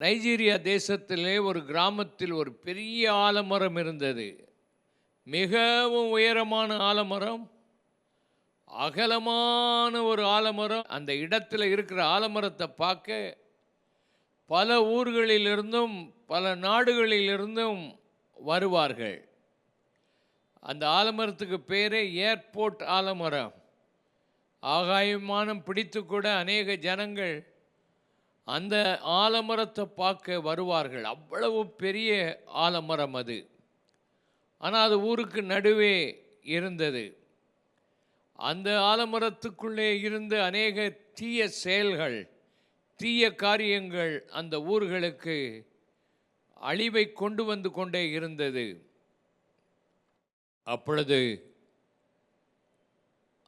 Nigeria தேசத்திலே ஒரு கிராமத்தில் ஒரு பெரிய ஆலமரம் இருந்தது. மிகவும் உயரமான ஆலமரம். அகலமான ஒரு ஆலமரம். அந்த இடத்துல இருக்கிற ஆலமரத்தை பார்க்க பல ஊர்களிலிருந்தும் பல நாடுகளிலிருந்தும் வருவார்கள். அந்த ஆலமரத்துக்கு பேரே ஏர்போர்ட் ஆலமரம். ஆகாயமானம் பிடித்து கூட அநேக ஜனங்கள் அந்த ஆலமரத்தை பார்க்க வருவார்கள். அவ்வளவு பெரிய ஆலமரம் அது. ஆனால் அது ஊருக்கு நடுவே இருந்தது. அந்த ஆலமரத்துக்குள்ளே இருந்த அநேக தீய செயல்கள் தீய காரியங்கள் அந்த ஊர்களுக்கு அழிவை கொண்டு வந்து கொண்டே இருந்தது. அப்பொழுது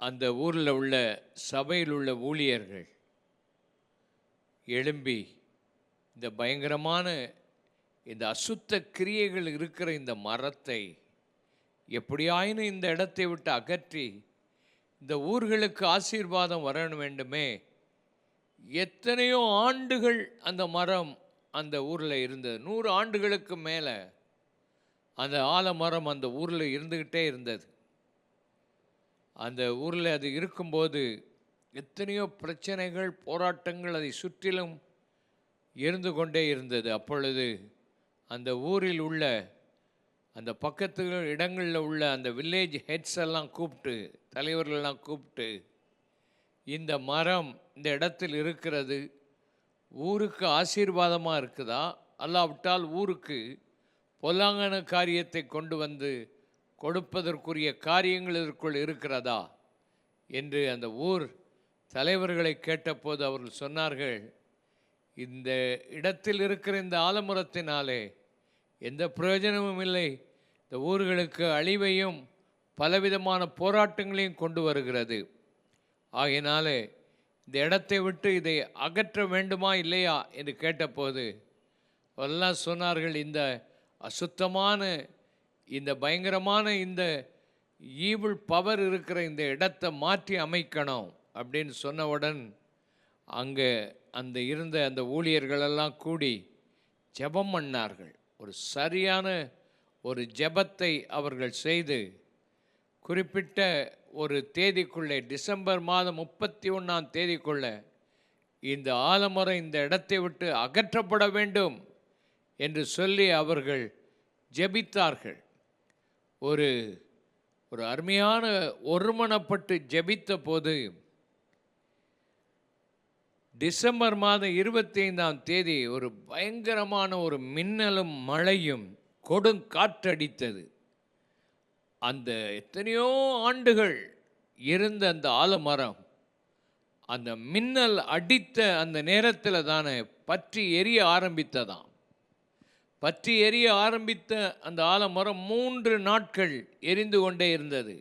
அந்த ஊரில் உள்ள சபையில் உள்ள ஊழியர்கள் எழும்பி இந்த பயங்கரமான இந்த அசுத்த கிரியைகள் இருக்கிற இந்த மரத்தை எப்படியாயினும் இந்த இடத்தை விட்டு அகற்றி இந்த ஊர்களுக்கு ஆசீர்வாதம் வர வேண்டுமே. எத்தனையோ ஆண்டுகள் அந்த மரம் அந்த ஊரில் இருந்தது. நூறு ஆண்டுகளுக்கு மேலே அந்த ஆலமரம் அந்த ஊரில் இருந்துக்கிட்டே இருந்தது. அந்த ஊரில் அது இருக்கும்போது எத்தனையோ பிரச்சனைகள் போராட்டங்கள் அதை சுற்றிலும் இருந்து கொண்டே இருந்தது. அப்பொழுது அந்த ஊரில் உள்ள அந்த பக்கத்து இடங்களில் உள்ள அந்த வில்லேஜ் ஹெட்ஸ் எல்லாம் கூப்பிட்டு தலைவர்களெல்லாம் கூப்பிட்டு இந்த மரம் இந்த இடத்தில் இருக்கிறது ஊருக்கு ஆசீர்வாதமாக இருக்குதா? அல்லாவிட்டால் ஊருக்கு பொல்லாங்கன காரியத்தை கொண்டு வந்து கொடுப்பதற்குரிய காரியங்கள் இதற்குள் இருக்கிறதா? என்று அந்த ஊர் தலைவர்களை கேட்டபோது அவர்கள் சொன்னார்கள் இந்த இடத்தில் இருக்கிற இந்த ஆலமரத்தினாலே எந்த பிரயோஜனமும் இல்லை. இந்த ஊர்களுக்கு அழிவையும் பலவிதமான போராட்டங்களையும் கொண்டு வருகிறது. ஆகையினாலே இந்த இடத்தை விட்டு இதை அகற்ற வேண்டுமா இல்லையா என்று கேட்டபோது எல்லாம் சொன்னார்கள் இந்த அசுத்தமான இந்த பயங்கரமான இந்த ஈவில் பவர் இருக்கிற இந்த இடத்தை மாற்றி அமைக்கணும். அப்படின்னு சொன்னவுடன் அங்கே அந்த இருந்த அந்த ஊழியர்களெல்லாம் கூடி ஜெபம் பண்ணார்கள். ஒரு சரியான ஒரு ஜெபத்தை அவர்கள் செய்து குறிப்பிட்ட ஒரு தேதிக்குள்ளே டிசம்பர் மாதம் முப்பத்தி ஒன்றாம் தேதிக்குள்ளே இந்த ஆலமரம் இந்த இடத்தை விட்டு அகற்றப்பட வேண்டும் என்று சொல்லி அவர்கள் ஜெபித்தார்கள். ஒரு ஒரு அருமையான ஒருமனப்பட்டு ஜெபித்த போது டிசம்பர் மாதம் இருபத்தி ஐந்தாம் தேதி ஒரு பயங்கரமான ஒரு மின்னலும் மழையும் கொடுங்காற்றடித்தது அந்த எத்தனையோ ஆண்டுகள் இருந்த அந்த ஆலமரம் அந்த மின்னல் அடித்த அந்த நேரத்தில் தானே பற்றி எரிய ஆரம்பித்ததாம். பற்றி எரிய ஆரம்பித்த அந்த ஆலமரம் மூன்று நாட்கள் எரிந்து கொண்டே இருந்தது.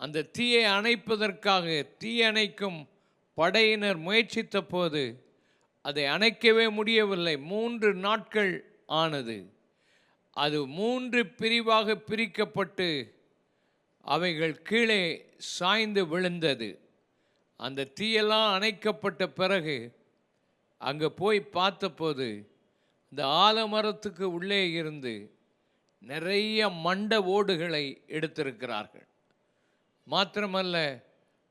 அந்த தீயை அணைப்பதற்காக தீயணைக்கும் படையினர் முயற்சித்த போது அதை அணைக்கவே முடியவில்லை. மூன்று நாட்கள் ஆனது. அது மூன்று பிரிவாக பிரிக்கப்பட்டு அவைகள் கீழே சாய்ந்து விழுந்தது. அந்த தீயெல்லாம் அணைக்கப்பட்ட பிறகு அங்கே போய் பார்த்தபோது இந்த ஆலமரத்துக்கு உள்ளே இருந்து நிறைய மண்ட ஓடுகளை எடுத்திருக்கிறார்கள். மாத்திரமல்ல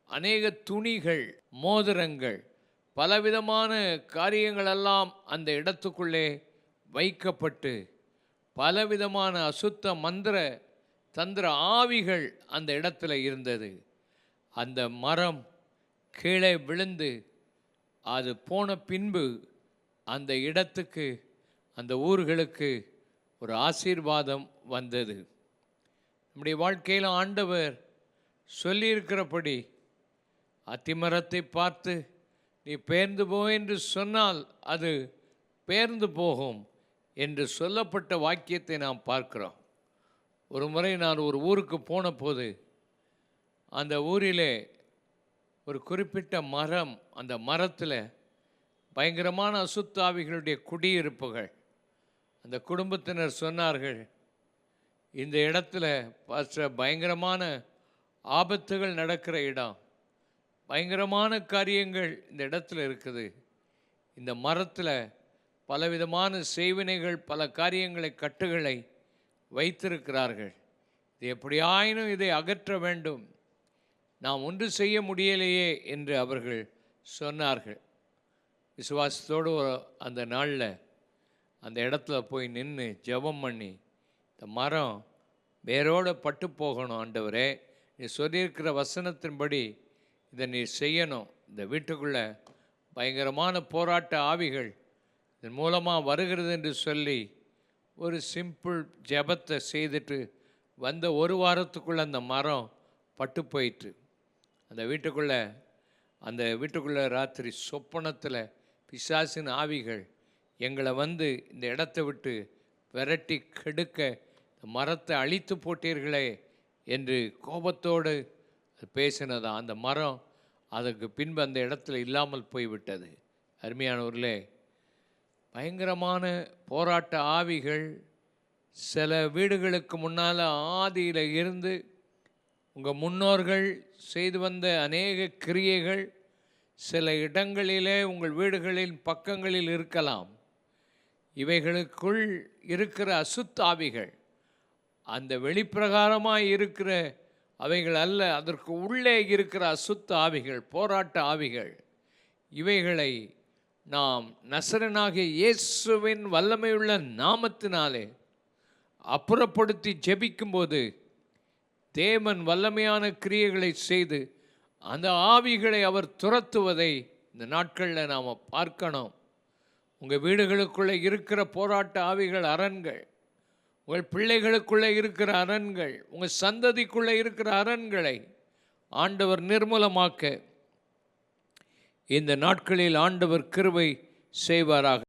அநேக துணிகள் மோதிரங்கள் பலவிதமான காரியங்களெல்லாம் அந்த இடத்துக்குள்ளே வைக்கப்பட்டு பலவிதமான அசுத்த மந்திர தந்திர ஆவிகள் அந்த இடத்துல இருந்தது. அந்த மரம் கீழே விழுந்து அது போன பின்பு அந்த இடத்துக்கு அந்த ஊர்களுக்கு ஒரு ஆசீர்வாதம் வந்தது. நம்முடைய வாழ்க்கையில் ஆண்டவர் சொல்லியிருக்கிறபடி அத்திமரத்தை பார்த்து நீ பேர்ந்து போ என்று சொன்னால் அது பேர்ந்து போகும் என்று சொல்லப்பட்ட வாக்கியத்தை நாம் பார்க்கிறோம். ஒரு முறை நான் ஒரு ஊருக்கு போன போது அந்த ஊரிலே ஒரு குறிப்பிட்ட மரம் அந்த மரத்தில் பயங்கரமான அசுத்தாவிகளுடைய குடியிருப்புகள். அந்த குடும்பத்தினர் சொன்னார்கள் இந்த இடத்துல பயங்கரமான ஆபத்துகள் நடக்கிற இடம். பயங்கரமான காரியங்கள் இந்த இடத்துல இருக்குது. இந்த மரத்தில் பலவிதமான செய்வினைகள் பல காரியங்களை கட்டுகளை வைத்திருக்கிறார்கள். இது எப்படியாயினும் இதை அகற்ற வேண்டும். நாம் ஒன்று செய்ய முடியலையே என்று அவர்கள் சொன்னார்கள். விசுவாசத்தோடு ஒரு- அந்த நாளில் அந்த இடத்துல போய் நின்று ஜெபம் பண்ணி இந்த மரம் வேரோடு பட்டு போகணும் ஆண்டவரே. நீ சொல்லியிருக்கிற வசனத்தின்படி இதை நீ செய்யணும். இந்த வீட்டுக்குள்ளே பயங்கரமான போராட்ட ஆவிகள் இதன் மூலமாக வருகிறது என்று சொல்லி ஒரு சிம்பிள் ஜெபத்தை செய்துட்டு வந்த ஒரு வாரத்துக்குள்ளே அந்த மரம் பட்டு போயிட்டு அந்த வீட்டுக்குள்ளே அந்த வீட்டுக்குள்ளே ராத்திரி சொப்பனத்தில் பிசாசின் ஆவிகள் எங்களை வந்து இந்த இடத்த விட்டு விரட்டி கெடுக்க மரத்தை அழித்து போட்டீர்களே என்று கோபத்தோடு பேசினதா அந்த மரம் அதுக்கு பின்பு அந்த இடத்துல இல்லாமல் போய்விட்டது. அருமையானவர்களே பயங்கரமான போராட்ட ஆவிகள் சில வீடுகளுக்கு முன்னால் ஆதியில் இருந்து உங்கள் முன்னோர்கள் செய்து வந்த அநேக கிரியைகள் சில இடங்களிலே உங்கள் வீடுகளின் பக்கங்களில் இருக்கலாம். இவைகளுக்குள் இருக்கிற அசுத்தாவிகள் அந்த வெளிப்பிரகாரமாக இருக்கிற அவைகள் அல்ல அதற்கு உள்ளே இருக்கிற அசுத்த ஆவிகள் போராட்ட ஆவிகள் இவைகளை நாம் நசரனாகிய இயேசுவின் வல்லமையுள்ள நாமத்தினாலே அப்புறப்படுத்தி ஜெபிக்கும்போது தேவன் வல்லமையான கிரியைகளை செய்து அந்த ஆவிகளை அவர் துரத்துவதை இந்த நாட்களில் நாம் பார்க்கணும். உங்கள் வீடுகளுக்குள்ளே இருக்கிற போராட்ட ஆவிகள் அரண்கள் உங்கள் பிள்ளைகளுக்குள்ளே இருக்கிற அரண்கள் உங்கள் சந்ததிக்குள்ளே இருக்கிற அரண்களை ஆண்டவர் நிர்மூலமாக்க இந்த நாட்களில் ஆண்டவர் கிருபை செய்வாராக.